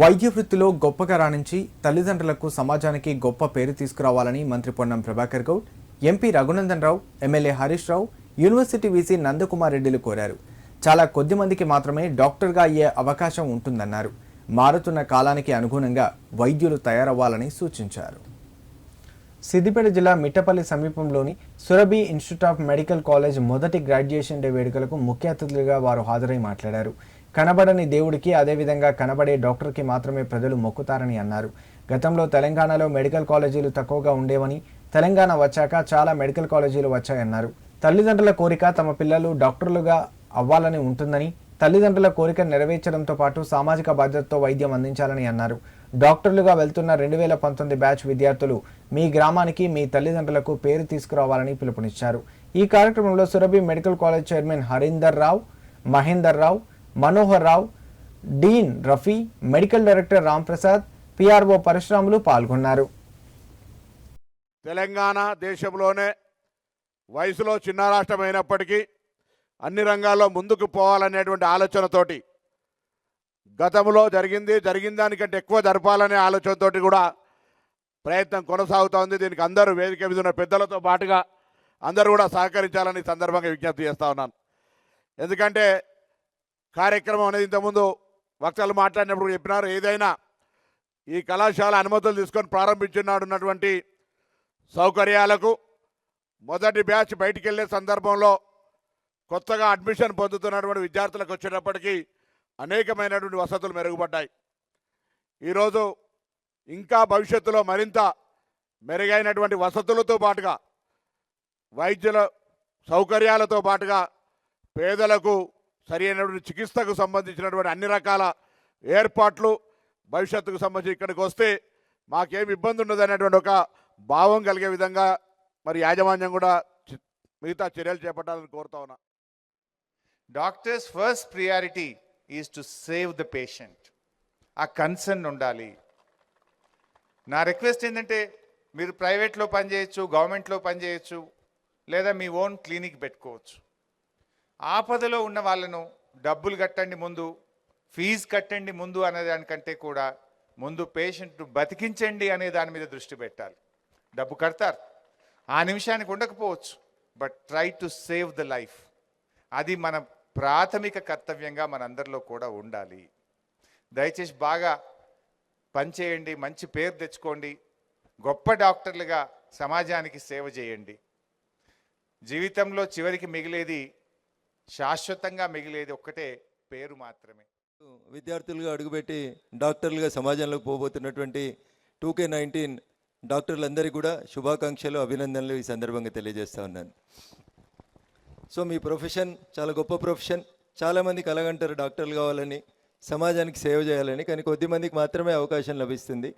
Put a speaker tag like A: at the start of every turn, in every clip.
A: వైద్య వృత్తిలో గొప్పగా రాణించి తల్లిదండ్రులకు సమాజానికి గొప్ప పేరు తీసుకురావాలని మంత్రి Ponnam Prabhakar Goud MP Raghunandan Rao MLA Harish Rao university VC Nandakumar రెడ్డిలు కోరారు. చాలా కొద్ది మందికి మాత్రమే డాక్టర్గా అయ్యే అవకాశం ఉంటుందన్నారు. మారుతున్న కాలానికి అనుగుణంగా వైద్యులు తయారవ్వాలని సూచించారు. సిద్దిపేట జిల్లా మిట్టపల్లి సమీపంలోని Surabhi institute of medical college మొదటి గ్రాడ్యుయేషన్ డే వేడుకలకు ముఖ్య అతిథులుగా వారు హాజరై మాట్లాడారు. కనబడని దేవుడికి అదేవిధంగా కనబడే డాక్టర్కి మాత్రమే ప్రజలు మొక్కుతారని అన్నారు. గతంలో తెలంగాణలో మెడికల్ కాలేజీలు తక్కువగా ఉండేవని తెలంగాణ వచ్చాక చాలా మెడికల్ కాలేజీలు వచ్చాయన్నారు. తల్లిదండ్రుల కోరిక తమ పిల్లలు డాక్టర్లుగా అవ్వాలని ఉంటుందని తల్లిదండ్రుల కోరిక నెరవేర్చడంతో పాటు సామాజిక బాధ్యతతో వైద్యం అందించాలని అన్నారు. డాక్టర్లుగా వెళ్తున్న రెండు వేల పంతొమ్మిది బ్యాచ్ విద్యార్థులు మీ గ్రామానికి మీ తల్లిదండ్రులకు పేరు తీసుకురావాలని పిలుపునిచ్చారు. ఈ కార్యక్రమంలో Surabhi medical college chairman Harinder Rao Mahender Rao Manohar Rao dean Rafi medical director Ramprasad PRO Parasuramulu పాల్గొన్నారు.
B: తెలంగాణ దేశంలోనే వయసులో చిన్న రాష్ట్రం అయినప్పటికీ అన్ని రంగాల్లో ముందుకు పోవాలనేటువంటి ఆలోచనతోటి గతంలో జరిగింది జరిగిన దానికంటే ఎక్కువ జరపాలనే ఆలోచనతోటి కూడా ప్రయత్నం కొనసాగుతోంది దీనికి అందరూ వేదిక మీద ఉన్న పెద్దలతో పాటుగా అందరూ కూడా సహకరించాలని సందర్భంగా విజ్ఞప్తి చేస్తూ ఉన్నాను. ఎందుకంటే కార్యక్రమం అనేది ఇంతకుముందు వక్తలు మాట్లాడినప్పుడు చెప్పినారు. ఏదైనా ఈ కళాశాల అనుమతులు తీసుకొని ప్రారంభించినాడు ఉన్నటువంటి సౌకర్యాలకు మొదటి బ్యాచ్ బయటికి వెళ్ళే సందర్భంలో కొత్తగా అడ్మిషన్ పొందుతున్నటువంటి విద్యార్థులకు వచ్చేటప్పటికీ అనేకమైనటువంటి వసతులు మెరుగుపడ్డాయి. ఈరోజు ఇంకా భవిష్యత్తులో మరింత మెరుగైనటువంటి వసతులతో పాటుగా వైద్యుల సౌకర్యాలతో పాటుగా పేదలకు సరి అయినటువంటి చికిత్సకు సంబంధించినటువంటి అన్ని రకాల ఏర్పాట్లు భవిష్యత్తుకు సంబంధించి ఇక్కడికి వస్తే మాకేం ఇబ్బంది ఉండదు అనేటువంటి ఒక భావం కలిగే విధంగా మరి యాజమాన్యం కూడా మిగతా చర్యలు చేపట్టాలని కోరుతా ఉన్నా.
C: Doctors first priority is to save the patient. ఆ కన్సర్న్ ఉండాలి. నా రిక్వెస్ట్ ఏంటంటే మీరు ప్రైవేట్లో పనిచేయచ్చు గవర్నమెంట్లో పనిచేయచ్చు లేదా మీ ఓన్ క్లినిక్ పెట్టుకోవచ్చు. ఆపదలో ఉన్న వాళ్ళను డబ్బులు కట్టండి ముందు ఫీజు కట్టండి ముందు అనే దానికంటే కూడా ముందు పేషెంట్ను బతికించండి అనే దాని మీద దృష్టి పెట్టాలి. డబ్బు కడతారు. ఆ నిమిషానికి ఉండకపోవచ్చు but try to save the life. అది మన ప్రాథమిక కర్తవ్యంగా మనందరిలో కూడా ఉండాలి. దయచేసి బాగా పనిచేయండి మంచి పేరు తెచ్చుకోండి గొప్ప డాక్టర్లుగా సమాజానికి సేవ చేయండి. జీవితంలో చివరికి మిగిలేది శాశ్వతంగా మిగిలేది ఒక్కటే పేరు మాత్రమే.
D: విద్యార్థులుగా అడుగుపెట్టి డాక్టర్లుగా సమాజంలోకి పోబోతున్నటువంటి టూ కే నైన్టీన్ డాక్టర్లందరికీ కూడా శుభాకాంక్షలు అభినందనలు ఈ సందర్భంగా తెలియజేస్తా ఉన్నాను. సో మీ ప్రొఫెషన్ చాలా గొప్ప ప్రొఫెషన్. చాలామంది కలగంటారు డాక్టర్లు కావాలని సమాజానికి సేవ చేయాలని కానీ కొద్ది మందికి మాత్రమే అవకాశం లభిస్తుంది.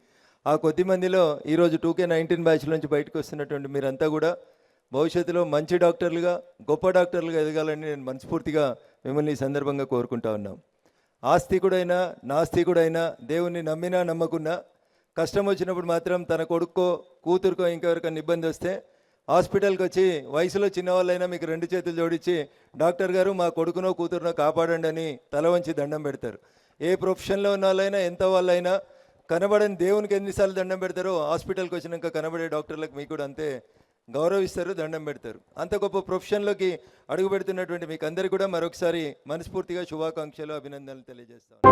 D: ఆ కొద్ది మందిలో ఈరోజు టూ కే నైన్టీన్ బ్యాచ్ నుంచి బయటకు వస్తున్నటువంటి మీరంతా కూడా భవిష్యత్తులో మంచి డాక్టర్లుగా గొప్ప డాక్టర్లుగా ఎదగాలని నేను మనస్ఫూర్తిగా మిమ్మల్ని ఈ సందర్భంగా కోరుకుంటా ఉన్నాం. ఆస్తికుడైనా నాస్తికుడైనా దేవుణ్ణి నమ్మినా నమ్మకున్నా కష్టం వచ్చినప్పుడు మాత్రం తన కొడుకో కూతురుకో ఇంకెవరికైనా ఇబ్బంది వస్తే హాస్పిటల్కి వచ్చి వయసులో చిన్నవాళ్ళైనా మీకు రెండు చేతులు జోడించి డాక్టర్ గారు మా కొడుకునో కూతురునో కాపాడండి అని తల వంచి దండం పెడతారు. ఏ ప్రొఫెషన్లో ఉన్న వాళ్ళైనా ఎంత వాళ్ళైనా కనబడని దేవునికి ఎన్నిసార్లు దండం పెడతారో హాస్పిటల్కి వచ్చినాక కనబడే డాక్టర్లకు మీకు కూడా అంతే గౌరవిస్తారు దండం పెడతారు. అంత గొప్ప ప్రొఫెషన్లోకి అడుగు పెడుతున్నటువంటి మీకు అందరికీ కూడా మరొకసారి మనస్ఫూర్తిగా శుభాకాంక్షలు అభినందనలు తెలియజేస్తాను